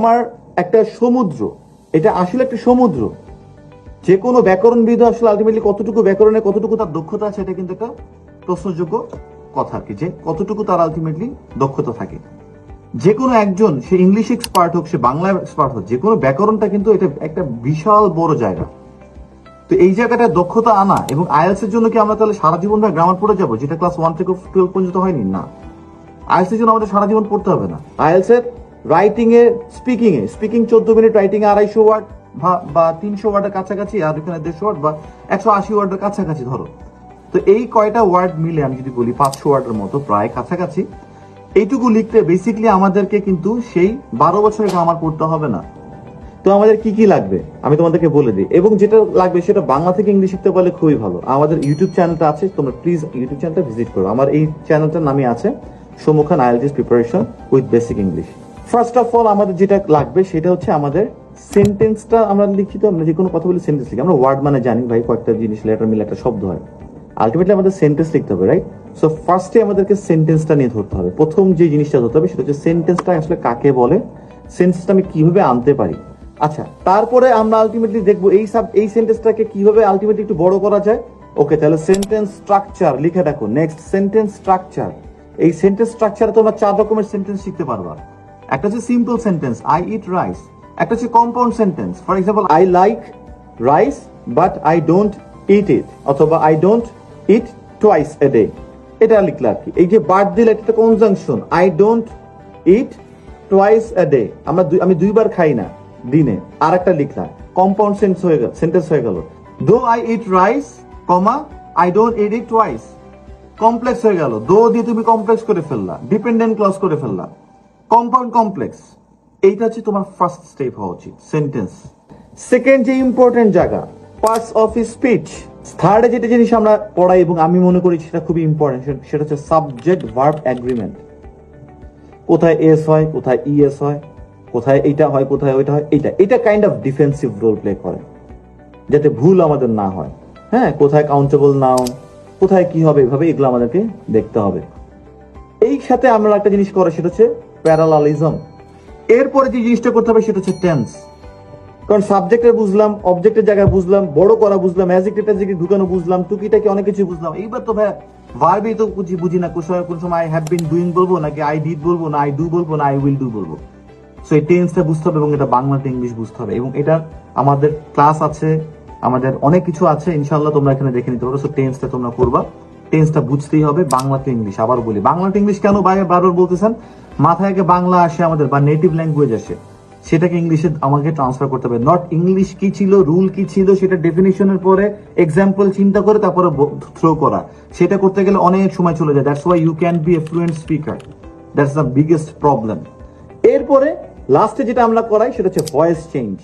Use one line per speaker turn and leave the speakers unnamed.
Grammar একটা সমুদ্র, এটা আসলে একটা সমুদ্র। যে কোনো ব্যাকরণবিদ আসলে আলটিমেটলি কতটুকু ব্যাকরণে কতটুকু তার দক্ষতা আছে, এটা কিন্তু একটা প্রশ্নযোগ্য কথা আর কি, যে কতটুকু তার আলটিমেটলি দক্ষতা থাকে। যে কোনো একজন, সে ইংলিশ এক্সপার্ট হোক, সে বাংলা এক্সপার্ট হোক যে কোনো ব্যাকরণটা কিন্তু এটা একটা বিশাল বড় জায়গা। তো এই জায়গাটা দক্ষতা আনা এবং আইএলস এর জন্য কি আমরা তাহলে সারা জীবন গ্রামার পড়ে যাব, যেটা ক্লাস ওয়ান থেকে টুয়েলভ পর্যন্ত হয়নি? না। আইএলস এর জন্য আমাদের সারা জীবন পড়তে হবে না। আইএলস এর রাইটিং এ স্পিকিং এ স্পিকিং চোদ্দ মিনিট রাইটিং আড়াইশো ওয়ার্ড বা তিনশো ওয়ার্ডের কাছাকাছি, আর এখানে দেড়শো ওয়ার্ড বা একশো আশি ওয়ার্ডের কাছাকাছি, ধরো। তো এই কয়টা ওয়ার্ড মিলে আমি যদি বলি, পাঁচশো ওয়ার্ডের মতো, প্রায় কাছাকাছি, এইটুকু লিখতে বেসিকলি আমাদেরকে কিন্তু সেই বারো বছরের গ্রামার পড়তে হবে না। তো আমাদের কি কি লাগবে? আমি তোমাদেরকে বলে দিই। এবং যেটা লাগবে সেটা বাংলা থেকে ইংলিশ শিখতে পারলে খুবই ভালো। আমাদের ইউটিউব চ্যানেলটা আছে, তোমরা প্লিজ ইউটিউব চ্যানেলটা ভিজিট করো। আমার এই চ্যানেলটার নামে আছে সমুখান IELTS preparation with basic English first of all আমাদের যেটা লাগবে সেটা হচ্ছে আমাদের সেন্টেন্সটা আমরা লিখিত, আমরা যে কোনো কথা বলি সেন্টেন্স লিখি। আমরা ওয়ার্ড মানে জানি, ভাই কয়েকটা জিনিস লেটার মিলে একটা শব্দ হয়। আলটিমেটলি আমাদের সেন্টেন্স লিখতে হবে রাইট সো ফার্স্টে আমাদেরকে সেন্টেন্সটা নিয়ে ধরতে হবে। প্রথম যে জিনিসটা ধরতে হবে সেটা হচ্ছে সেন্টেন্সটা আসলে কাকে বলে সেন্টেন্সটা আমি কীভাবে আনতে পারি। আচ্ছা তারপরে আমরা আলটিমেটলি দেখব এই সাব এই সেন্টেন্সটাকে কীভাবে আলটিমেটলি একটু বড় করা যায়। ওকে তাহলে সেন্টেন্স স্ট্রাকচার লিখে রাখো নেক্সট সেন্টেন্স স্ট্রাকচার এই সেন্টেন্স স্ট্রাকচারে তোমরা চার রকমের সেন্টেন্স শিখতে পারবা। একটা হচ্ছে simple sentence I eat rice একটা হচ্ছে compound sentence for example I like rice but I don't eat eat অথবা I don't eat twice a day এটা লিখলে আর কি। এই যে বার্ড দিলে এটা conjunction I don't eat twice a day আমরা আমি দুইবার খাই না দিনে। আর একটা লিখলাম কম্পাউন্ড সেন্স হয়ে গেল সেন্টেন্স হয়ে গেল। Though I eat rice comma I don't eat eat twice complex হয়ে গেল। দো দিয়ে তুমি কমপ্লেক্স করে ফেললা ডিপেন্ডেন্ট ক্লজ করে ফেললা। কম্পাউন্ড কমপ্লেক্স এইটা হচ্ছে তোমার ফার্স্ট স্টেপ হওয়া উচিত সেন্টেন্স সেকেন্ড যে ইম্পর্টেন্ট জায়গা পার্টস অফ স্পিচ থার্ডে যেটা জিনিস আমরা পড়াই এবং আমি মনে করি সেটা খুবই ইম্পর্টেন্ট সেটা হচ্ছে সাবজেক্ট ভার্ব অ্যাগ্রিমেন্ট কোথায় এস হয়, কোথায় ইএস হয়, কোথায় এইটা হয়, কোথায় ওইটা হয়, এইটা। এটা kind of defensive role play করে, যাতে ভুল আমাদের না হয়। হ্যাঁ কোথায় কাউন্টেবল নাউন কোথায় কি হবে, এভাবে এগুলো আমাদেরকে দেখতে হবে। এই সাথে আমরা একটা জিনিস করে সেটা হচ্ছে প্যারালালিজম। এরপরে যে জিনিসটা করতে হবে সেটা হচ্ছে টেন্স। কারণ সাবজেক্টের বুঝলাম, অবজেক্টের জায়গায় বুঝলাম, বড় করা বুঝলাম ঢুকানো বুঝলাম, টুকিটাকি অনেক কিছু বুঝলাম। এইবার তো ভাই ভার্বই তো বুঝি বুঝি না, কোন সময় কোন সময় আই হ্যাভ বিন ডুইং বলব, নাকি আই ডিড বলব, না আই ডু বলব, না আই উইল ডু বলব। সো এই টেন্সটা বুঝতে হবে এবং এটা বাংলাতে ইংলিশ বুঝতে হবে। এবং এটা আমাদের ক্লাস আছে, আমাদের অনেক কিছু আছে ইনশাল্লাহ তোমরা এখানে দেখে নিতে পারো। সো টেন্সটা তোমরা করবা। টেন্সটা বুঝতেই হবে, বাংলাতে ইংলিশ আবার বলি। বাংলাতে ইংলিশ কেন বাইরে বারবার বলতেছেন? মাথায় আগে বাংলা আসে আমাদের, বা নেটিভ ল্যাঙ্গুয়েজ আসে। সেটাকে ইংলিশে আমাকে ট্রান্সফার করতে হবে। নট ইংলিশ কি ছিল রুল কি ছিল, সেটা ডেফিনেশনের পরে এক্সাম্পল চিন্তা করে তারপরে থ্রো করা। সেটা করতে গেলে অনেক সময় চলে যায়। That's why you can be a fluent speaker that's the biggest problem এরপরে লাস্টে যেটা আমরা করাই, সেটা হচ্ছে ভয়েস চেঞ্জ